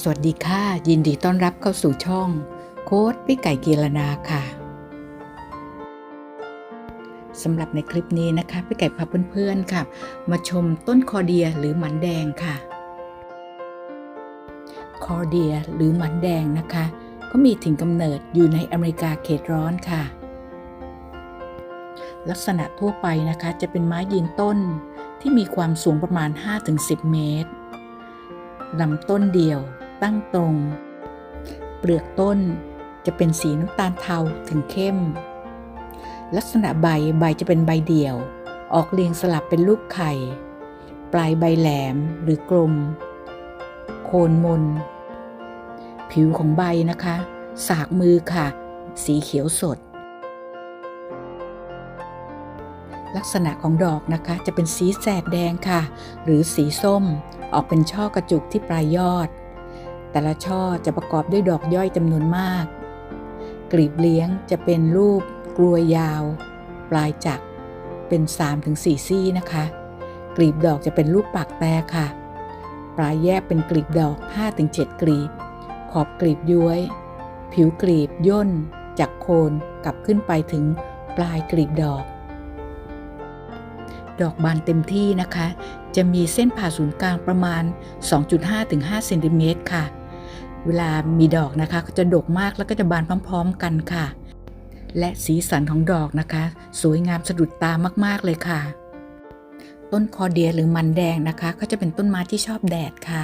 สวัสดีค่ะ ยินดีต้อนรับเข้าสู่ช่อง โค้ดพี่ไก่กีรนาค่ะสำหรับในคลิปนี้นะคะพี่ไก่พาเพื่อนๆค่ะ มาชมต้นคอเดียหรือหมันแดงค่ะ คอเดียหรือหมันแดงนะคะ ก็มีถิ่นกำเนิดอยู่ในอเมริกาเขตร้อนค่ะ ลักษณะทั่วไปนะคะจะเป็นไม้ยืนต้นที่มีความสูงประมาณ 5-10 เมตร ลำต้นเดียว ตั้งตรง เปลือกต้นจะเป็นสีน้ำตาลเทาถึงเข้ม ลักษณะใบใบจะเป็นใบเดี่ยว ออกเรียงสลับเป็นรูปไข่ ปลายใบแหลมหรือกลม โคนมน ผิวของใบนะคะ สากมือค่ะ สีเขียวสด ลักษณะของดอกนะคะจะเป็นสีแสดแดงค่ะ หรือสีส้ม ออกเป็นช่อกระจุกที่ปลายยอด แต่ละช่อจะประกอบด้วยดอกย่อยจำนวนมาก กลีบเลี้ยงจะเป็นรูปกลวยยาว ปลายจักเป็น 3-4 ซี่นะคะ กลีบดอกจะเป็นรูปปากแต่ค่ะ ปลายแยกเป็นกลีบดอก 5-7 กลีบ ขอบกลีบย้วย ผิวกลีบย่นจากโคนกลับขึ้นไปถึงปลายกลีบดอก ดอกบานเต็มที่นะคะ จะมีเส้นผ่าศูนย์กลางประมาณ 2.5-5เซนติเมตรค่ะ เวลามีดอกนะคะก็จะดกมากแล้วก็จะบานพร้อมๆกันค่ะ และสีสันของดอกนะคะ สวยงามสะดุดตามากๆเลยค่ะ ต้นคอเดียหรือมันแดงนะคะ ก็จะเป็นต้นไม้ที่ชอบแดดค่ะ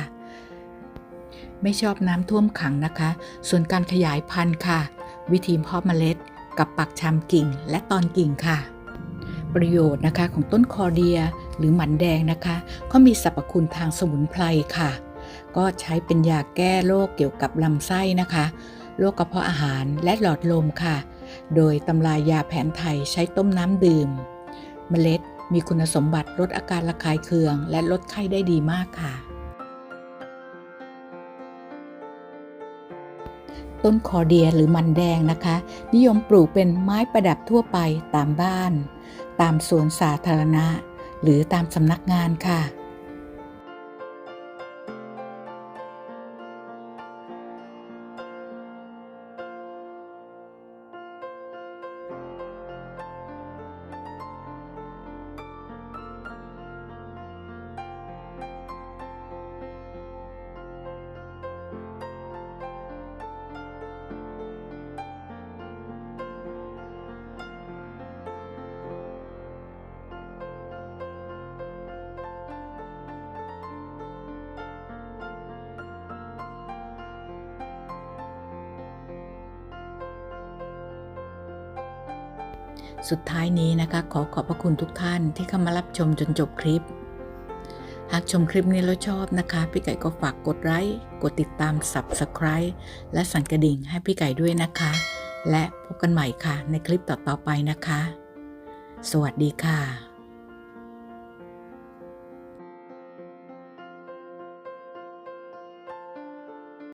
ไม่ชอบน้ำท่วมขังนะคะ ส่วนการขยายพันธุ์ค่ะ วิธีเพาะเมล็ด กับปักชำกิ่งและตอนกิ่งค่ะ ประโยชน์นะคะของต้นคอเดียหรือหมันแดงนะคะก็มีสรรพคุณทางสมุนไพรค่ะ ก็ใช้เป็นยาแก้โรคเกี่ยวกับลำไส้นะคะโรคกระเพาะอาหารและหลอดลมค่ะ โดยตำรายาแผนไทยใช้ต้มน้ำดื่ม เมล็ดมีคุณสมบัติลดอาการระคายเคือง และลดไข้ได้ดีมากค่ะ ต้นคอเดียหรือมันแดงนะคะ นิยมปลูกเป็นไม้ประดับทั่วไปตามบ้าน ตามสวนสาธารณะ หรือตามสำนักงานค่ะ สุดท้ายนี้นะคะ ขอขอบพระคุณทุกท่านที่เข้ามารับชมจนจบคลิป หากชมคลิปนี้แล้วชอบนะคะ พี่ไก่ก็ฝากกดไลค์กดติดตาม Subscribe และสั่นกระดิ่งให้พี่ไก่ด้วยนะคะ และพบกันใหม่ค่ะในคลิปต่อๆไปนะคะ สวัสดีค่ะ